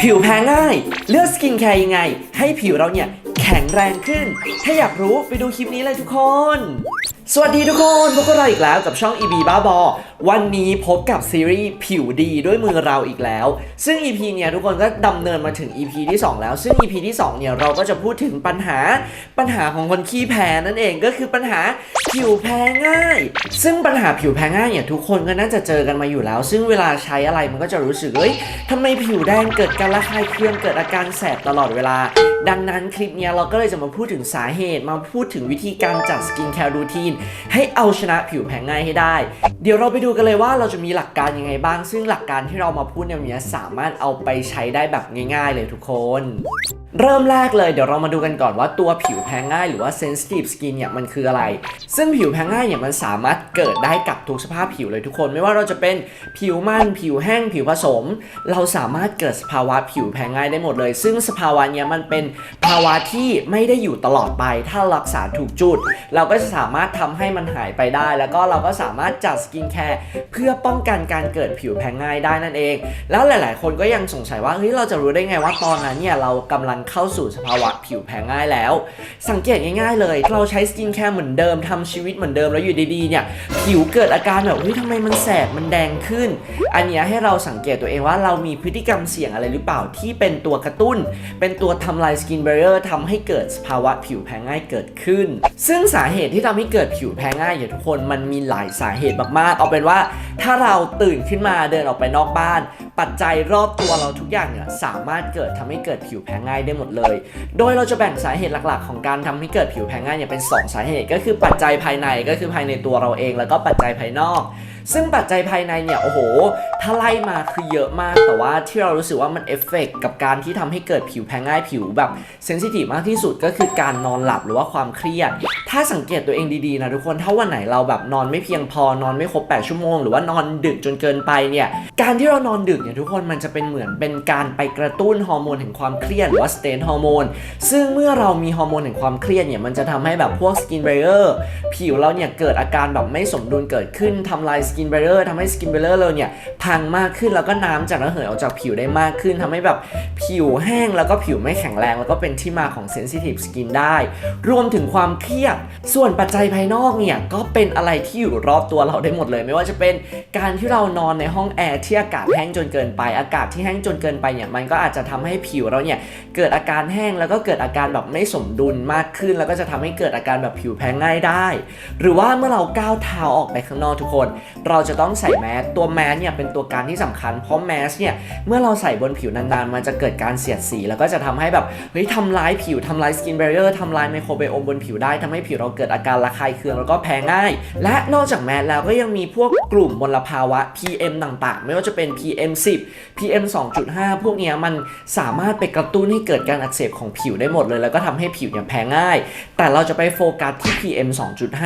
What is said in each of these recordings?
ผิวแพ้ง่าย เลือกสกินแคร์ยังไง ให้ผิวเราเนี่ยแข็งแรงขึ้น ถ้าอยากรู้ไปดูคลิปนี้เลยทุกคน สวัสดีทุกคนพบกับเราอีกแล้วกับช่อง EB บ้าบอ วันนี้พบกับซีรีส์ผิวดีด้วยมือเราอีกแล้ว ซึ่ง EP เนี่ยทุกคนก็ดำเนินมาถึง EP ที่ 2 แล้ว ซึ่ง EP ที่ 2 เนี่ยเราก็จะพูดถึงปัญหาปัญหาของคนขี้แพ้นั่นเองก็คือปัญหาผิวแพ้ง่าย ซึ่งปัญหาผิวแพ้ง่ายเนี่ยทุกคนก็น่าจะเจอกันมาอยู่แล้ว ซึ่งเวลาใช้อะไรมันก็จะรู้สึกเฮ้ยทำไมผิวแดงเกิดการระคายเคืองเกิดอาการแสบตลอดเวลา ดังนั้นคลิปเนี้ยเราก็เลยจะมาพูดถึงสาเหตุมาพูดถึงวิธีการจัดสกินแคร์รูทีนให้เอาชนะผิวแพ้ง่ายให้ได้ เดี๋ยวเราไปดูกันเลยว่าเราจะมีหลักการยังไงบ้าง ซึ่งหลักการที่เรามาพูดในวันนี้สามารถเอาไปใช้ได้แบบง่าย ๆ เลยทุกคน เริ่มแรกเลยเดี๋ยวเรามาดูกันก่อนว่าตัวผิวแพ้ง่ายหรือว่า sensitive skin เนี่ยมันคืออะไร ซึ่งผิวแพ้ง่ายเนี่ยมันสามารถเกิดได้กับทุกสภาพผิวเลยทุกคนไม่ว่าเราจะเป็นผิวมันผิวแห้งผิวผสม เราสามารถเกิดสภาวะผิวแพ้ง่ายได้หมดเลย ซึ่งสภาวะเนี้ยมันเป็นภาวะที่ไม่ได้อยู่ตลอดไป ถ้ารักษาถูกจุด เราก็จะสามารถทำให้มันหายไปได้ แล้วก็เราก็สามารถจัดสกินแคร์เพื่อป้องกันการเกิดผิวแพ้ง่ายได้นั่นเอง แล้วหลาย ๆ คนก็ยังสงสัยว่าเฮ้ยเราจะรู้ได้ไงว่าตอนนั้นเนี่ยเรากำลังเข้าสู่สภาวะผิวแพ้ง่ายแล้ว สังเกตง่ายๆเลย เราใช้สกินแคร์เหมือนเดิมทำชีวิตเหมือนเดิมแล้วอยู่ดีๆเนี่ยผิวเกิดอาการแบบเฮ้ยทำไมมันแสบมันแดงขึ้น อันนี้ให้เราสังเกตตัวเองว่าเรามีพฤติกรรมเสี่ยงอะไรหรือเปล่าที่เป็นตัวกระตุ้น เป็นตัวทำลายสกินเบรเ e อร์ทำให้เกิดสภาวะผิวแพ้ง่ายเกิดขึ้น ซึ่งสาเหตุที่ทำให้เกิดผิวแพ้ง่ายอย่างทุกคนมันมีหลายสาเหตุมากๆ เอาเป็นว่าถ้าเราตื่นขึ้นมาเดินออกไปนอกบ้านปัจจัยรอบตัวเราทุกอย่างเนี่ยสามารถเกิดทำให้เกิดผิวแพ้ง่ายได้หมดเลย โดยเราจะแบ่งสาเหตุหลักๆ ของการทำให้เกิดผิวแพ้ง่ายเนี่ยเป็น 2 สาเหตุก็คือปัจจัยภายในก็คือภายในตัวเราเอง แล้วก็ปัจจัยภายนอก ซึ่งปัจจัยภายในเนี่ยโอ้โห ถ้าไล่มาคือเยอะมาก แต่ว่าที่เรารู้สึกว่ามันเอฟเฟกกับการที่ทำให้เกิดผิวแพ้ง่ายผิวแบบเซนซิทีฟมากที่สุดก็คือการนอนหลับหรือว่าความเครียด ถ้าสังเกตตัวเองดีๆนะทุกคนถ้าวันไหนเราแบบนอนไม่เพียงพอนอนไม่ครบ 8 ชั่วโมง หรือว่านอนดึกจนเกินไปเนี่ยการที่เรานอนดึกเนี่ยทุกคนมันจะเป็นเหมือนเป็นการไปกระตุ้นฮอร์โมนแห่งความเครียดหรือว่าสเตนฮอร์โมนซึ่งเมื่อเรามีฮอร์โมนแห่งความเครียดเนี่ยมันจะทำให้แบบพวกสกินเบรเ e อร์ผิวเราเนี่ยเกิดอาการแบบไม่สมดุลเกิดขึ้นทำลายสกินเบร r เ e อร์ทำให้สกินเบร r เ e อร์เราเนี่ยพังมากขึ้นแล้วก็น้ำจากระเหยออกจากผิวได้มากขึ้นทำให้แบบผิวแห้งแล้วก็ผิวไม่แข็งแรง แล้วก็เป็นที่มาของเซนซิทีฟสกินได้ รวมถึงความเครียด ส่วนปัจจัยภายนอกเนี่ยก็เป็นอะไรที่อยู่รอบตัวเราได้หมดเลย ไม่ว่าจะเป็นการที่เรานอนในห้องแอร์ที่อากาศแห้งจนเกินไป อากาศที่แห้งจนเกินไปเนี่ยมันก็อาจจะทำให้ผิวเราเนี่ยเกิดอาการแห้งแล้วก็เกิดอาการแบบไม่สมดุลมากขึ้น แล้วก็จะทำให้เกิดอาการแบบผิวแพ้ง่ายได้ หรือว่าเมื่อเราก้าวเท้าออกไปข้างนอกทุกคนเราจะต้องใส่แมสตัวแมสเนี่ยเป็นตัวการที่สำคัญเพราะแมสเนี่ยเมื่อเราใส่บนผิวนานๆ มันจะเกิดการเสียดสี แล้วก็จะทำให้แบบเฮ้ยทำร้ายผิวทำลายสกินเบรเ e อร์ทำลายไมโครไบโอมบนผิวได้ทำให้ผิวเราเกิดอาการระคายเคืองแล้วก็แพ้ง่าย และนอกจากแมสแล้วก็ยังมีพวกกลุ่มมลภาวะ PM ต่างๆ ไม่ว่าจะเป็น PM 10 PM 2.5 พวกนี้มันสามารถไปกระตุ้นให้เกิดการอักเสบของผิวได้หมดเลย แล้วก็ทำให้ผิวเนี่ยแพ้ง่าย แต่เราจะไปโฟกัสที่ PM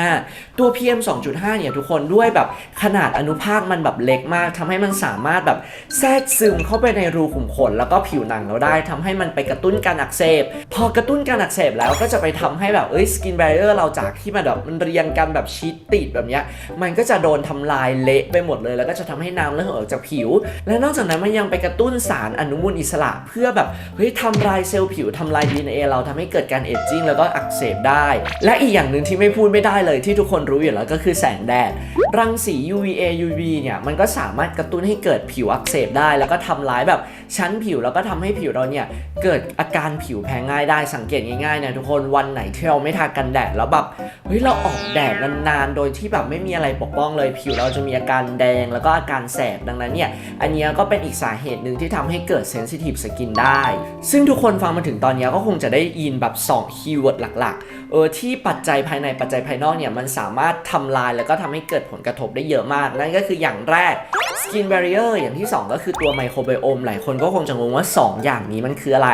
2.5 ตัว PM 2.5 เนี่ยทุกคนด้วยแบบขนาดอนุภาคมันแบบเล็กมากทำให้มันสามารถแบบแทรกซึมเข้าไปในรูขุมขน แล้วก็ผิวหนังเราได้ทำให้มันไปกระตุ้นการอักเสบ พอกระตุ้นการอักเสบแล้วก็จะไปทำให้แบบเอ้ยสกินแบรเ e อร์เราจากที่มันแบบมันเรียงกันแบบชิดติดแบบเนี้ยมันก็จะโดนทำลายเละไปหมดเลย แล้วก็จะทำให้น้ำระเหยออกจากผิว และนอกจากนั้นมันยังไปกระตุ้นสารอนุมูลอิสระ เพื่อแบบเฮ้ยทำลายเซลล์ผิวทำลาย DNA เราทำให้เกิดการเอจจิ้งแล้วก็อักเสบได้ และอีกอย่างหนึ่งที่ไม่พูดไม่ได้เลยที่ทุกคนรู้อยู่แล้วก็คือแสงแดดรังสี UVA UV เนี่ยมันก็สามารถกระตุ้นให้เกิดผิวอักเสบได้ แล้วก็ทำร้ายแบบชั้นผิวแล้วก็ทำให้ผิวเราเนี่ยเกิดอาการผิวแพ้ง่ายได้สังเกตง่ายๆนะทุกคนวันไหนที่เราไม่ทากันแดดแล้วแบบเฮ้ยเราออกแดดนานๆ โดยที่แบบไม่มีอะไรปกป้องเลย ผิวเราจะมีอาการแดงแล้วก็อาการแสบดังนั้นเนี่ยอันนี้ก็เป็นอีกสาเหตุหนึ่งที่ทำให้เกิดเซนซิทีฟสกินได้ ซึ่งทุกคนฟังมาถึงตอนนี้ก็คงจะได้ยินแบบ2คีย์เวิร์ดหลักๆเออที่ปัจจัยภายในปัจจัยภายนอกเนี่ยมันสามารถทำลายแล้วก็ทำให้เกิดผลกระทบได้เยอะมากนั่นก็คืออย่างแรก skin barrier อย่างที่ 2 ก็คือตัวไมโครไบโอมหลายคนก็คงจะงงว่า 2 อย่างนี้มันคืออะไร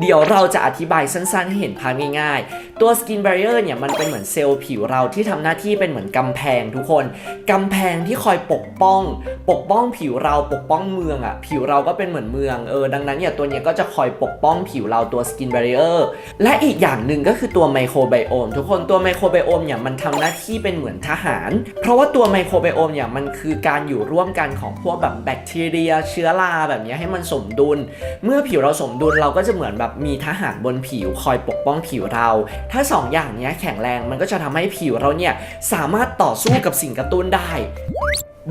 เดี๋ยวเราจะอธิบายสั้นๆ ให้เห็นภาพง่ายๆ ตัว skin barrier เนี่ยมันเป็นเหมือนเซลล์ผิวเราที่ทำหน้าที่เป็นเหมือนกำแพงทุกคน กำแพงที่คอยปกป้อง ปกป้องผิวเราปกป้องเมืองอะ่ะผิวเราก็เป็นเหมือนเมืองเออดังนั้นเนี่ยตัวเนี้ยก็จะคอยปกป้องผิวเราตัว skin barrier และอีกอย่างหนึ่งก็คือตัวไมโครไบโอมทุกคนตัวไมโครไบโอมเนี่ยมันทำหน้าที่เป็นเหมือนทหาร เพราะว่าตัวไมโครไบโอมเนี่ยมันคือการอยู่ร่วมกันของพวกแบบแบคทีเรีย เชื้อราแบบนี้ให้มันสมดุล เมื่อผิวเราสมดุลเราก็จะเหมือนแบบมีทหารบนผิวคอยปกป้องผิวเรา ถ้าสองอย่างนี้แข็งแรงมันก็จะทำให้ผิวเราเนี่ยสามารถต่อสู้กับสิ่งกระตุ้นได้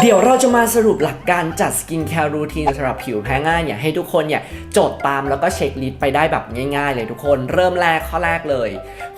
เดี๋ยวเราจะมาสรุปหลักการจัดสกินแคร์รูทีนสำหรับผิวแพ้ง่ายเนี่ยให้ทุกคนเนี่ยจดตามแล้วก็เช็คลิสต์ไปได้แบบง่ายๆเลยทุกคน เริ่มแรกข้อแรกเลย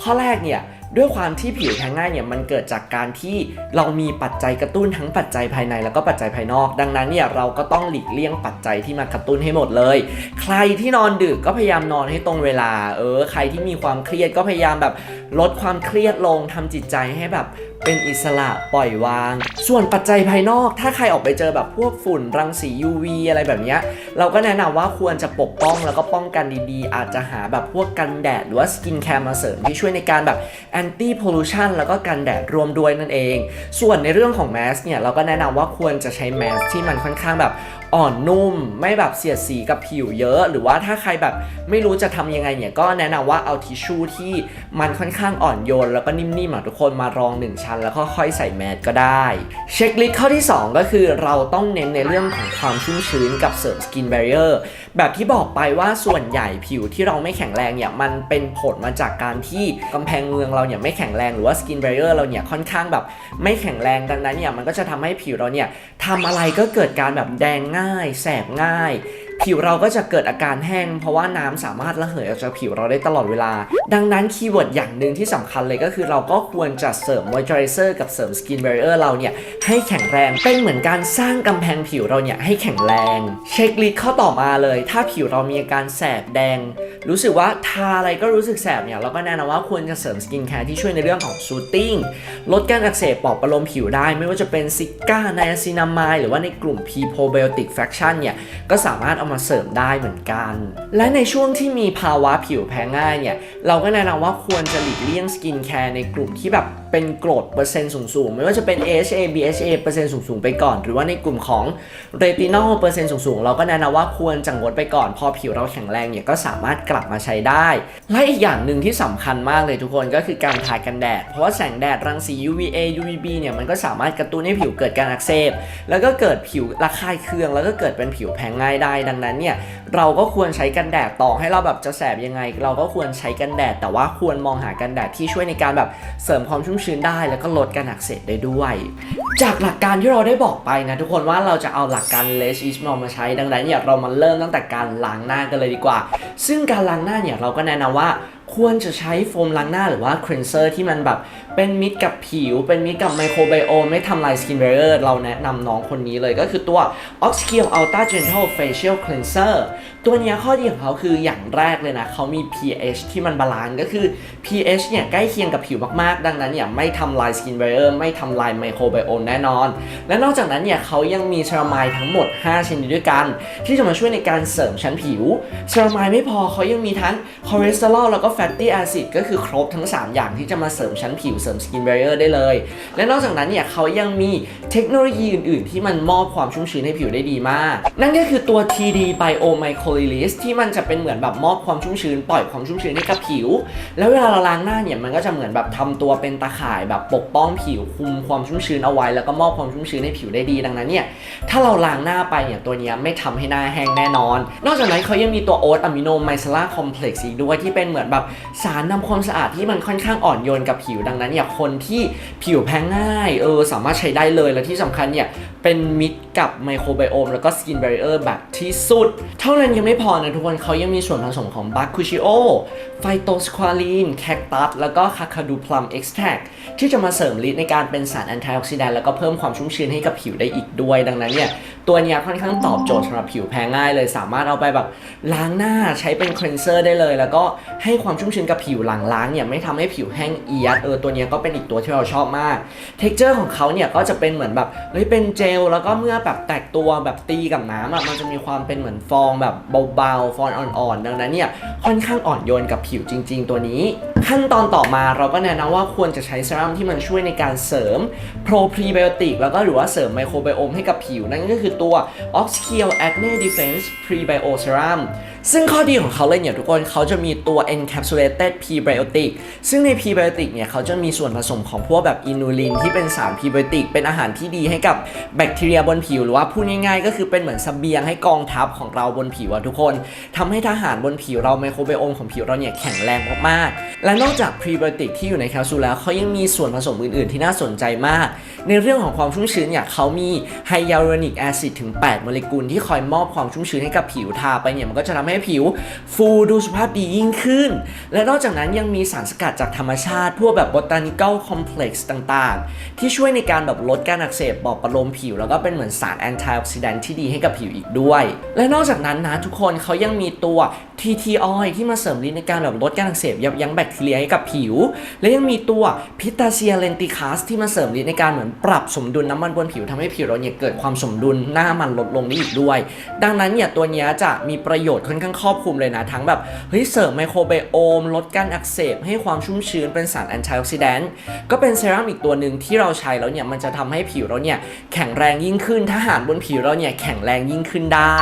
ข้อแรกเนี่ย ด้วยความที่ผิวแพ้ง่ายเนี่ยมันเกิดจากการที่เรามีปัจจัยกระตุ้นทั้งปัจจัยภายในแล้วก็ปัจจัยภายนอก ดังนั้นเนี่ยเราก็ต้องหลีกเลี่ยงปัจจัยที่มากระตุ้นให้หมดเลย ใครที่นอนดึกก็พยายามนอนให้ตรงเวลา เออ ใครที่มีความเครียดก็พยายามแบบลดความเครียดลงทำจิตใจให้แบบ เป็นอิสระปล่อยวาง ส่วนปัจจัยภายนอก ถ้าใครออกไปเจอแบบพวกฝุ่นรังสี UV อะไรแบบเนี้ยเราก็แนะนำว่าควรจะปกป้องแล้วก็ป้องกันดีๆ อาจจะหาแบบพวกกันแดด หรือว่าสกินแคร์มาเสริมที่ช่วยในการแบบ anti pollution แล้วก็กันแดดรวมด้วยนั่นเอง ส่วนในเรื่องของแมสเนี่ยเราก็แนะนำว่าควรจะใช้แมสที่มันค่อนข้างแบบอ่อนนุ่ม ไม่แบบเสียดสีกับผิวเยอะ หรือว่าถ้าใครแบบไม่รู้จะทำยังไงเนี่ยก็แนะนำว่าเอาทิชชู่ที่มันค่อนข้างอ่อนโยน แล้วก็นิ่มๆอะทุกคนมารองหนึ่งชั้นชั้นแล้วก็ค่อยใส่แมสก็ได้ เช็คลิสต์ข้อที่ 2 ก็คือเราต้องเน้นในเรื่องของความชุ่มชื้นกับเสริมสกินแบรเออร์แบบที่บอกไปว่าส่วนใหญ่ผิวที่เราไม่แข็งแรงเนี่ยมันเป็นผลมาจากการที่กำแพงเมืองเราเนี่ยไม่แข็งแรงหรือว่าสกินแบรเออร์เราเนี่ยค่อนข้างแบบไม่แข็งแรงดังนั้นเนี่ยมันก็จะทำให้ผิวเราเนี่ยทำอะไรก็เกิดการแบบแดงง่าย แสบง่าย ผิวเราก็จะเกิดอาการแห้ง เพราะว่าน้ำสามารถระเหยออกจากผิวเราได้ตลอดเวลา ดังนั้นคีย์เวิร์ดอย่างหนึ่งที่สำคัญเลยก็คือเราก็ควรจะเสริมมอยเจอไรเซอร์กับเสริมสกินเบรเออร์เราเนี่ยให้แข็งแรงเป็นเหมือนการสร้างกำแพงผิวเราเนี่ยให้แข็งแรง เช็คลิสข้อต่อมาเลย ถ้าผิวเรามีอาการแสบแดง รู้สึกว่าทาอะไรก็รู้สึกแสบเนี่ยเราก็แนะนำว่าควรจะเสริมสกินแคร์ที่ช่วยในเรื่องของซูตติ้งลดการอักเสบปลอบประโลมผิวได้ ไม่ว่าจะเป็นซิก้าไนอาซินามายหรือว่าในกลุ่ม p p r o b i o t i c fraction เนี่ยก็สามารถเอามาเสริมได้เหมือนกัน และในช่วงที่มีภาวะผิวแพ้ง่ายเนี่ยเราก็แนะนำว่าควรจะหลีกเลี่ยงสกินแคร์ในกลุ่มที่แบบ เป็นกรดเปอร์เซ็นต์สูงๆ ไม่ว่าจะเป็น AHA BHA เปอร์เซ็นต์สูงๆ ไปก่อน หรือว่าในกลุ่มของเรตินอลเปอร์เซ็นต์สูงๆ เราก็แนะนำว่าควรจะงดไปก่อน พอผิวเราแข็งแรงเนี่ยก็สามารถกลับมาใช้ได้ และอีกอย่างหนึ่งที่สำคัญมากเลยทุกคนก็คือการทากันแดด เพราะว่าแสงแดดรังสี UVA UVB เนี่ยมันก็สามารถกระตุ้นให้ผิวเกิดการอักเสบ แล้วก็เกิดผิวระคายเคือง แล้วก็เกิดเป็นผิวแพ้ง่ายได้ ดังนั้นเนี่ยเราก็ควรใช้กันแดดต่อให้เราแบบจะแสบยังไง เราก็ควรใช้กันแดด แต่ว่าควรมองหากันแดดที่ช่วยในการแบบเสริมความชุ่มชื้นได้แล้วก็ลดการอักเสบได้ด้วย จากหลักการที่เราได้บอกไปนะทุกคนว่าเราจะเอาหลักการ less is more มาใช้ดังนั้นเนี่ยเรามาเริ่มตั้งแต่การล้างหน้ากันเลยดีกว่า ซึ่งการล้างหน้าเนี่ยเราก็แนะนำว่าควรจะใช้โฟมล้างหน้าหรือว่าครีนเซอร์ที่มันแบบเป็นมิตรกับผิว เป็นมิตรกับไมโครไบโอมไม่ทำลาย skin barrier เราแนะนำน้องคนนี้เลยก็คือตัว o x k i l Ultra Gentle Facial Cleanser ตัวเนี้ยข้อดีของเขาคืออย่างแรกเลยนะ เขามี pH ที่มันบาลานซ์ก็คือ pH เนี่ยใกล้เคียงกับผิวมากๆ ดังนั้นเนี่ยไม่ทำลาย skin barrier ไม่ทำลายไมโครไบโอมแน่นอน และนอกจากนั้นเนี่ยเขายังมีเซรามายทั้งหมด 5 ชนิดด้วยกัน ที่จะมาช่วยในการเสริมชั้นผิวเซรามายไม่พอเขายังมีทั้งคอเลสเตอรอลแล้วก็ fatty acid ก็คือครบทั้ง 3 อย่างที่จะมาเสริมชั้นผิวเสริม skin barrier ได้เลย และนอกจากนั้นเนี่ยเขายังมีเทคโนโลยีอื่น ๆ ที่มันมอบความชุ่มชื้นให้ผิวได้ดีมาก นั่นก็คือตัว TD Bio Microlyse ที่มันจะเป็นเหมือนแบบมอบความชุ่มชื้นปล่อยความชุ่มชื้นให้กับผิว แล้วเวลาเราล้างหน้าเนี่ยมันก็จะเหมือนแบบทำตัวเป็นตาข่ายแบบปกป้องผิวคุมความชุ่มชื้นเอาไว้ แล้วก็มอบความชุ่มชื้นให้ผิวได้ดีดังนั้นเนี่ยถ้าเราล้างหน้าไปเนี่ยตัวนี้ไม่ทำให้หน้าแห้งแน่นอน นอกจากนั้นเขายังมีตัวโอ๊ตอะมิโนไมซาร่าคอมเพล็กซ์อีกด้วยที่เป็นเหมือนแบบสารนำความสะอาดที่มันค่อนข้างอ่อนโยนกับผิวดังนั้นเนี่ยคนที่ผิวแพ้ง่ายเออสามารถใช้ได้เลยและที่สำคัญเนี่ย เป็นมิตรกับไมโครไบโอมแล้วก็สกินแบร r เออร์แบบที่สุด เท่านั้นยังไม่พอนะทุกคนเขายังมีส่วนผสมของบาคูชิโอไฟโตสควาลีนแคคตัสแล้วก็คาคาดูพลัมเอ็กซ์แทรที่จะมาเสริมฤทธิ์ในการเป็นสารแอนตี้ออกซิแดนต์แล้วก็เพิ่มความชุ่มชื้นให้กับผิวได้อีกด้วย ดังนั้นเนี่ย ตัวนี้ค่อนข้างตอบโจทย์สำหรับผิวแพ้ง่ายเลย สามารถเอาไปแบบล้างหน้าใช้เป็นคล e นเซอร์ได้เลย แล้วก็ให้ความชุ่มชื้นกับผิวหลังล้างเนี่ยไม่ทำให้ผิวแห้งเอียดเออตัวนี้ก็เป็นอีกตัวที่เราชอบมากเท็กเจอร์ของเขาเนี่ยก็จะเป็นเหมือนแบบเฮ้ยเป็นเจลแล้วก็เมื่อแบบแตกตัวแบบตีกับน้ำอะมันจะมีความเป็นเหมือนฟองแบบเบาๆ ฟองอ่อนๆ ดังนั้นเนี่ยค่อนข้างอ่อนโยนกับผิวจริง ๆ ตัวนี้ ขั้นตอนต่อมาเราก็แนะนำว่าควรจะใช้เซรั่มที่มันช่วยในการเสริมโปรพรีไบโอติกแล้วก็หรือว่าเสริมไมโครไบโอมให้กับผิว นั่นก็คือตัว Oxkill Acne Defense Prebio Serum ซึ่งข้อดีของเขาเลยเนี่ยทุกคนเขาจะมีตัว encapsulated prebiotic ซึ่งใน prebiotic เนี่ยเขาจะมีส่วนผสมของพวกแบบอินูลินที่เป็นสาร prebiotic เป็นอาหารที่ดีให้กับแบคทีเรียบนผิว หรือว่าพูดง่ายๆ ก็คือเป็นเหมือนสเบียงให้กองทัพของเราบนผิวอะทุกคนทำให้ทหารบนผิวเราไมโครไบโอมของผิวเราเนี่ยแข็งแรงมากๆ และนอกจาก prebiotic ที่อยู่ในแคปซูลแล้วเขายังมีส่วนผสมอื่นๆ ที่น่าสนใจมาก ในเรื่องของความชุ่มชื้นเนี่ยเขามีไฮยาลูรอนิกแอซิดถึง 8 โมเลกุลที่คอยมอบความชุ่มชื้นให้กับผิวทาไปเนี่ยมันก็จะทำใให้ผิว ฟูดูสุภาพดียิ่งขึ้น และนอกจากนั้นยังมีสารสกัดจากธรรมชาติ พวกแบบ botanical complex ต่างๆ ที่ช่วยในการแบบลดการอักเสบบอบประโลมผิว แล้วก็เป็นเหมือนสารแอนตี้ออกซิแดนท์ที่ดีให้กับผิวอีกด้วย และนอกจากนั้นนะทุกคนเขายังมีตัว TT oil ที่มาเสริมฤทธิ์ในการแบบลดการอักเสบยับยั้งแบคทีเรียให้กับผิว และยังมีตัวพิตาเซียเลนติคัสที่มาเสริมฤทธิ์ในการเหมือนปรับสมดุลน้ำมันบนผิวทำให้ผิวเราเนี่ยเกิดความสมดุลหน้ามันลดลงได้อีกด้วย ดังนั้นเนี่ยตัวนี้จะมีประโยชน์ค่อนข้างครอบคลุมเลยนะทั้งแบบเฮ้ยเสริมไมโครไบโอม ลดการอักเสบให้ความชุ่มชื้นเป็นสารแอนตี้ออกซิแดนต์ก็เป็นเซรั่มอีกตัวหนึ่งที่เราใช้แล้วเนี่ยมันจะทำให้ผิวเราเนี่ยแข็งแรงยิ่งขึ้นถ้าหารบนผิวเราเนี่ยแข็งแรงยิ่งขึ้นได้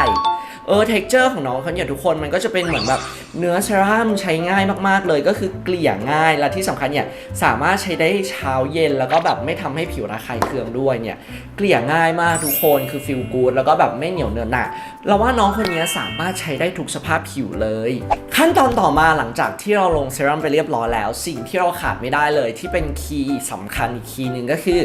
เออเท็กเจอร์ของน้องเขาเนี่ยทุกคนมันก็จะเป็นเหมือนแบบเนื้อเซรั่มใช้ง่ายมากๆเลยก็คือเกลี่ยง่ายและที่สำคัญเนี่ยสามารถใช้ได้เช้าเย็นแล้วก็แบบไม่ทำให้ผิวระคายเคืองด้วยเนี่ยเกลี่ยง่ายมากทุกคนคือฟิลกูดแล้วก็แบบไม่เหนียวเนอะหนะเราว่าน้องคนนี้สามารถใช้ได้ทุกสภาพผิวเลย ขั้นตอนต่อมาหลังจากที่เราลงเซรั่มไปเรียบร้อยแล้ว สิ่งที่เราขาดไม่ได้เลยที่เป็นคีย์สำคัญอีกคีย์หนึ่งก็คือ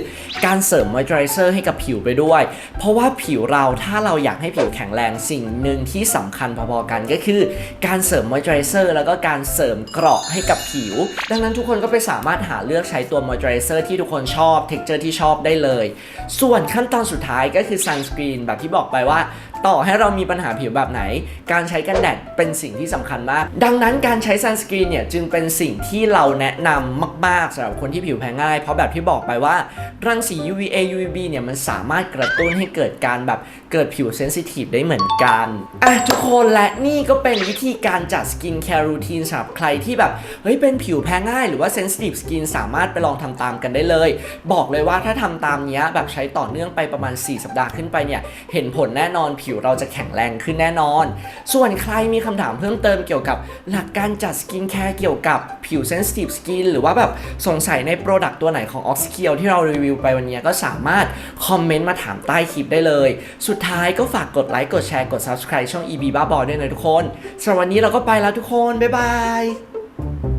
การเสริมมอยเจอไรเซอร์ให้กับผิวไปด้วย เพราะว่าผิวเราถ้าเราอยากให้ผิวแข็งแรงสิ่งหนึ่งที่สำคัญพอๆกันก็คือ การเสริมมอยเจอไรเซอร์แล้วก็การเสริมเกราะให้กับผิว ดังนั้นทุกคนก็ไปสามารถหาเลือกใช้ตัวมอยเจอไรเซอร์ที่ทุกคนชอบเท็กเจอร์ที่ชอบได้เลย ส่วนขั้นตอนสุดท้ายก็คือซันสกรีนแบบที่บอกไปว่า ต่อให้เรามีปัญหาผิวแบบไหน การใช้กันแดดเป็นสิ่งที่สำคัญมาก ดังนั้นการใช้ซันสกรีนเนี่ยจึงเป็นสิ่งที่เราแนะนำมากๆสำหรับคนที่ผิวแพ้ง่าย เพราะแบบที่บอกไปว่ารังสี UVA UVB เนี่ยมันสามารถกระตุ้นให้เกิดการแบบเกิดผิวเซนซิทีฟได้เหมือนกันอะทุกคนและนี่ก็เป็นวิธีการจัดสกินแคร์รูทีนสำหรับใครที่แบบเฮ้ยเป็นผิวแพ้ง่ายหรือว่าเซนซิทีฟสกินสามารถไปลองทำตามกันได้เลย บอกเลยว่าถ้าทำตามนี้แบบใช้ต่อเนื่องไปประมาณ 4 สัปดาห์ขึ้นไปเนี่ยเห็นผลแน่นอนผิวเราจะแข็งแรงขึ้นแน่นอน ส่วนใครมีคำถามเพิ่มเติมเกี่ยวกับหลักการจัดสกินแคร์เกี่ยวกับผิวเซนซิทีฟสกินหรือว่าแบบสงสัยในโปรดักต์ตัวไหนของ o x k i l ที่เรารีวิวไปวันนี้ก็สามารถคอมเมนต์มาถามใต้คลิปได้เลย สุดท้ายก็ฝากกดไลค์กดแชร์กด subscribe ช่อง EB บ้าบอด้วยนะทุกคนสำหรับวันนี้เราก็ไปแล้วทุกคน บ๊ายบาย